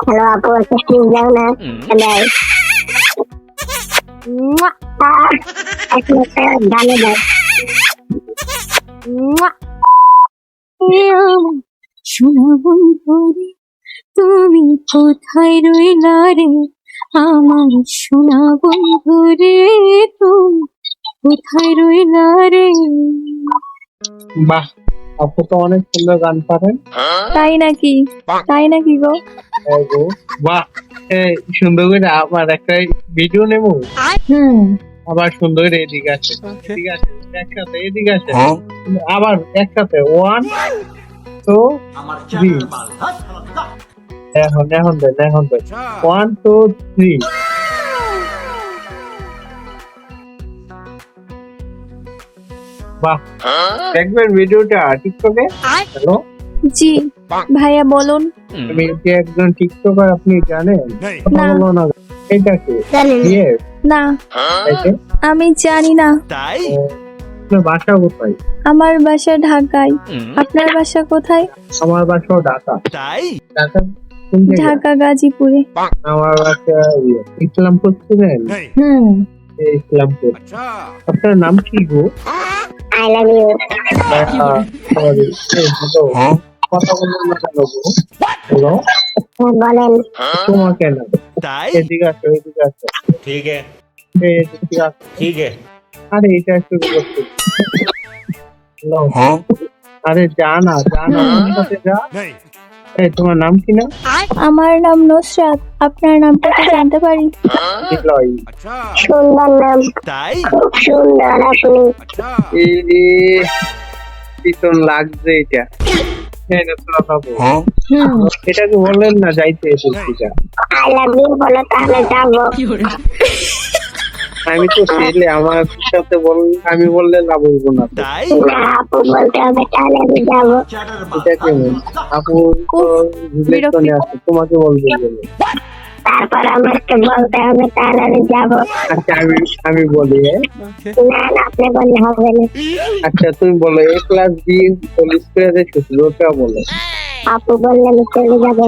Hello আপু একটা kiss দাও না। আহ, এখন একটা গানে দাও। শোনা বন্ধুরে তুমি কোথায় রইলা রে আমার সোনা বন্ধুরে তুমি কোথায় রইলা রে বাহ আপু তো অনেক সুন্দর গান পারেন। তাই নাকি? তাই নাকি গো? এই গো, বাহ এই সুন্দর করে আবার একটা ভিডিও নেব? হুম। আবার সুন্দর করে এদিকে আছে ঠিক আছে একসাথে এদিকে আছে আবার একসাথে ওয়ান টু থ্রি এখন এখন দেন এখন দেন। ওয়ান টু থ্রি বাহ। দেখবেন ভিডিওটা টিকটকে? হ্যালো জি। ভাইয়া বলুন। আমি যে একজন টিকটকার আপনি জানেন? কথা না। বলো না। এটা কি? জানি না। আমি জানি না। ও, আপনার বাসা কোথায়? আমার বাসা ঢাকায়। আপনার বাসা কোথায়? আমার বাসা ঢাকা। ঢাকা ঢাকা গাজীপুরে। আমার বাসা ইয়ে, ইসলামপুর ছিলেন হুম। ইসলামপুর। আপনার নাম কি গো? আই লাভ ইউ তোমাকে না এদিকে ঠিক। আছে ঠিক। আছে আরে এটা একটু আরে জানা জানা সাথে যা। এই তোমার নাম কি না আমার নাম নুসরাত। আপনার নামটা কি জানতে পারি? নিলয় সুন্দর নাম। খুব সুন্দর আপনি এই রে পিছন লাগছে এটা। না বাবু। হুম। এটাকে বললেন না যাইতে এসেছিটা আই লাভ ইউ বলো তাহলে যাব। আমি তো ছেলে আমার সাথে বল আমি বললে লাভ হইব না। তো। না আপু বলতে হবে তাহলে আমি যাব। এটা কেমন আপু তো রিলেশনে আছে তোমাকে বলবে বলে। তারপর আমাকে বলতে হবে তাহলে আমি যাব। আচ্ছা আমি আমি বলি হ্যাঁ? না না আপনি বললে হবে না। আচ্ছা তুমি বলো এ প্লাস বি হোল স্কোয়ারের সূত্র ওটা বলো। আপু বললে আমি চলে যাব।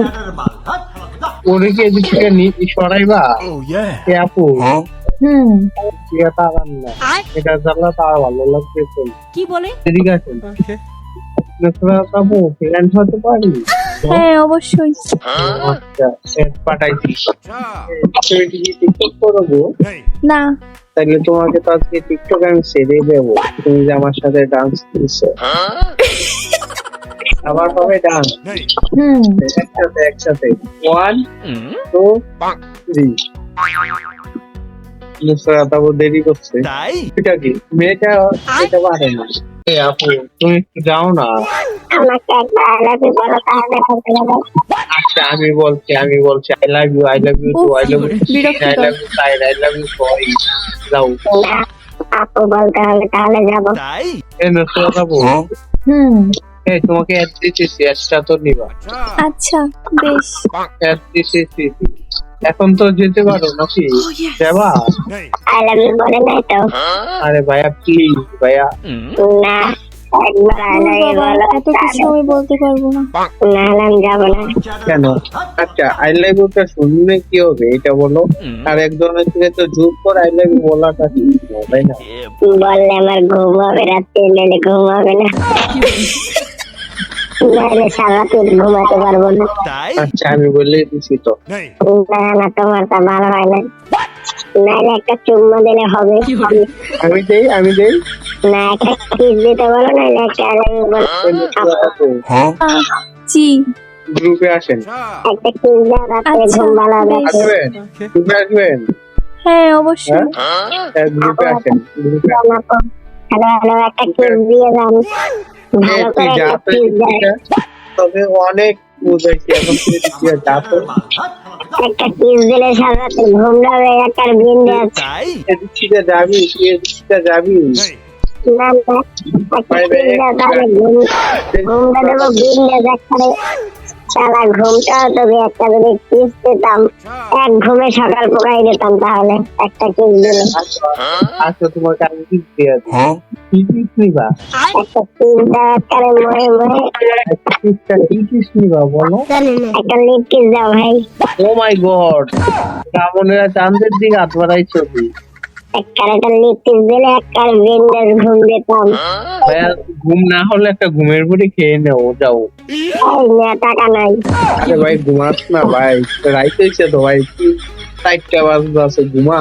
ওরে কি এদিক সরাইবা? এ আপু। হুম। এটা তারান না। এটা জ্বালা তার ভালো লাগছে কি বলে? এদিকে আছেন নসরা ফ্রেন্ড হতে পারি? হ্যাঁ অবশ্যই। আচ্ছা এড পাঠাইছি তুমি কি টিকটক করব না। তাহলে তোমাকে তো আজকে টিকটক আমি ছেড়ে দেবো। তুমি যে আমার সাথে ডান্স দিছো আবার হবে ডান্স হুম। একসাথে একসাথে। ওয়ান টু থ্রি নুসরাত আপু দেরি করছে। এটা কি? মেয়েটা এটা পারে না। আপু তুমি একটু যাও না। আচ্ছা আমি বলছি আমি বলছি I love you I love you too I love you I love you side I love you যাও আপু বলতে হবে তাহলে যাব এ নুসরাত আপু হুম। এই তোমাকে অ্যাড দিতেছি অ্যাডটা তো নিবা। আচ্ছা। বেশ। অ্যাড দিতেছি। এখন তো যেতে পারো নাকি? যাবা আই লাভ ইউ বলে নাই তো। আরে ভাইয়া প্লিজ ভাইয়া। না একবার আই লাভ ইউ বলো। এত কিছু আমি বলতে পারব না। না না আমি যাব না। কেন? আচ্ছা আই লাভ ইউটা শুনলে কি হবে? এটা বলো। আর একজনের থেকে তো জোর করে আই লাভ ইউ বলাটা কি তাই না? বললে আমার ঘুম হবে রাত্রে নাহলে ঘুম হবে না। ঘুমাতে পারব না। আচ্ছা আমি বলে দিছি তো। না না তোমার ভালো হয় না। নাহলে একটা চুম্মা দিলে হবে। আমি দেই আমি দেই। না একটা কিস দিতে বলো নাহলে একটা I love you বলো। আহ, জি। গ্রুপে আসেন। একটা কিস দাও রাত্রে আচ্ছা, ঘুম ভালো হবে। আসবেন? গ্রুপে আসবেন? হ্যাঁ অবশ্যই। হ্যাঁ? গ্রুপে আসেন। গ্রুপে হ্যালো হ্যালো একটা কিস দিয়ে যান। একটা তবে অনেক এখন কিস দিলে সারা ঘুম হবে একটা বিন আছে যাবি যাবি। না একটা ঘুমটা দেবো বিন সারা ঘুমটাও তবে একটা যদি কিস দিতাম এক ঘুমে সকাল পোকাই দিতাম তাহলে একটা কিস দিলে। আচ্ছা তোমার কাছে কিস দিয়ে কি কিস নিবা? একটা কিস দেওয়ার কারে মরে মরে। একটা কিসটা কি কিস নিবা বলো? একটা লিপ কিস দাও ভাই। ও মাই গড রাবণেরা চাঁদের দিকে হাত বাড়াইছো কি একটা একটা লিপ কিস দিলে একটা বিন্দাস ঘুম দিতাম। ভাইয়া ঘুম না হলে একটা ঘুমের পরে খেয়ে নেও যাও। এই টাকা নাই। আরে ভাই ঘুমাস না ভাই রাইত হয়েছে তো ভাই চারটা বাজতে আছে ঘুমা।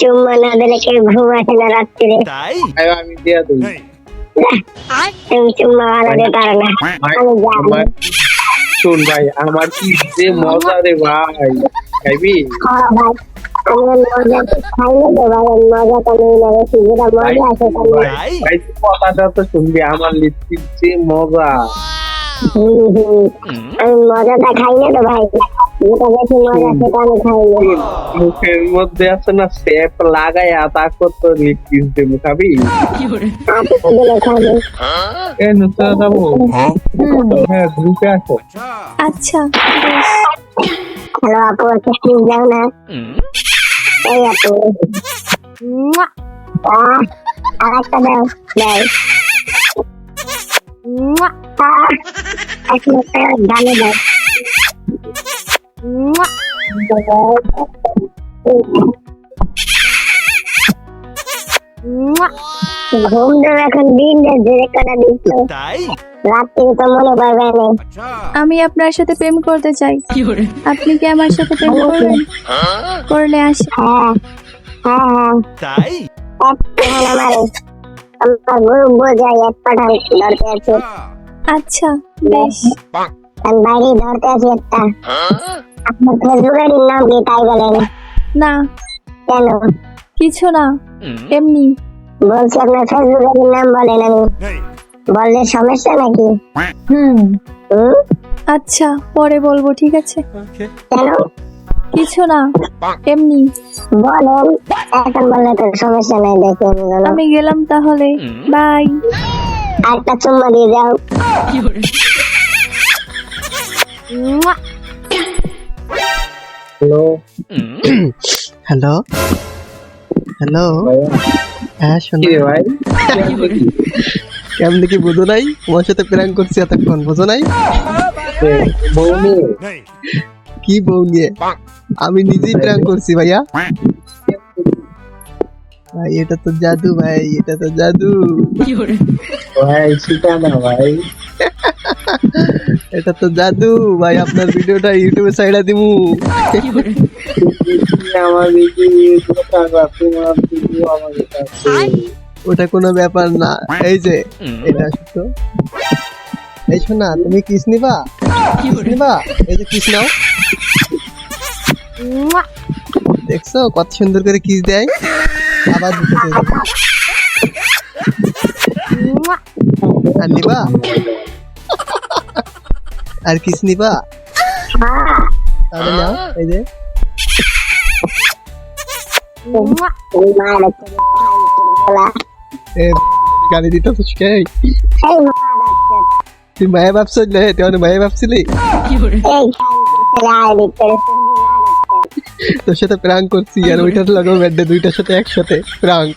চুম্মা না দিলে কেউ ঘুম আসে না রাত্রিরে ভাই আমি দিয়া দিই। তুমি চুম্মা ভালো দিতে পারো না। ভাই, আমি জানি। আমার শোন ভাই আমার কি যে মজা রে ভাই খাইবি? হ্যাঁ ভাই। কথাটা তো শুনবি আমার লিপস্টিক যে মজা। হুম, হুম। আমি মজাটা খাই না তো ভাই যেটা বেশি মজা সেটা আমি খাই না। মুখের মধ্যে আছে না সেপ লাগাই তারপর তো লিপস্টিক দেবো খাবি? আপনি তো দিলে খাবেন এ নুসরা যাব হ্যাঁ গ্রুপে আসো। আচ্ছা হ্যালো আপু একটা প্লিজ যাও না। এই আপু মুয়া, আহ, আর একটা দাও দাও মুয়া, আহ, এক মুঠটা ডালে দাও মুয়া। মুয়া। ঘুম এখন দিন যে কটা দিচ্ছ। রাত্রি তো মনে পারবে না। আমি আপনার সাথে প্রেম করতে চাই। আপনি কি আমার সাথে প্রেম করবেন? করলে আসি। হ্যাঁ হ্যাঁ হ্যাঁ। এক পাঠান আমারে আমার গরু বোঝাই এক পাঠান ধরতে আছে। আচ্ছা। বেশ। আমি বাইরে ধরতে আছি একটা। আপনার ফেসবুকের নাম কি তাই বলেন না? কেন? কিছু না। এমনি। বলছি আপনার ফেসবুকের নাম বলেন আমি। বললে সমস্যা নাকি? হুম। হুম? আচ্ছা পরে বলব ঠিক আছে? কেন? কিছু না এমনি। বলেন এখন বললে তো সমস্যা নাই দেখে আমি গেলাম। তাহলে বাই। একটা চুম্মা দিয়ে যাও হ্যালো। হ্যালো। হ্যালো। হ্যাঁ কি শোনো। ভাই? কেমন কি বোঝো নাই? তোমার সাথে প্র্যাঙ্ক করছি এতক্ষণ বোঝো নাই? কি বউ নিয়ে? আমি নিজেই প্র্যাঙ্ক করছি ভাইয়া। ভাই এটা তো জাদু ভাই এটা তো জাদু। ভাই শিখা না ভাই। এটা তো জাদু। ভাই আপনার ভিডিওটা ইউটিউবে সাইডা দিমু। আমার ভিডিও আমার কাছে ওটা কোনো ব্যাপার না। এই যে এটা শুধু এই শোনা তুমি কিস নিবা? নিবা? এই যে কিস নাও। দেখছ কত সুন্দর করে কিস দেয়? আবার দিতে দেয়। আর নিবা? আর কিস নিবা? তাহলে নাও এই যে। মায়ের মায়া ভাবছিল তুই অনেক মায়া ভাবছিলি এই ছেলে আয় দিতে তোর সাথে প্রাঙ্ক করছি আর ওইটার লাগাও ব্যাডে দুইটার সাথে একসাথে প্রাঙ্ক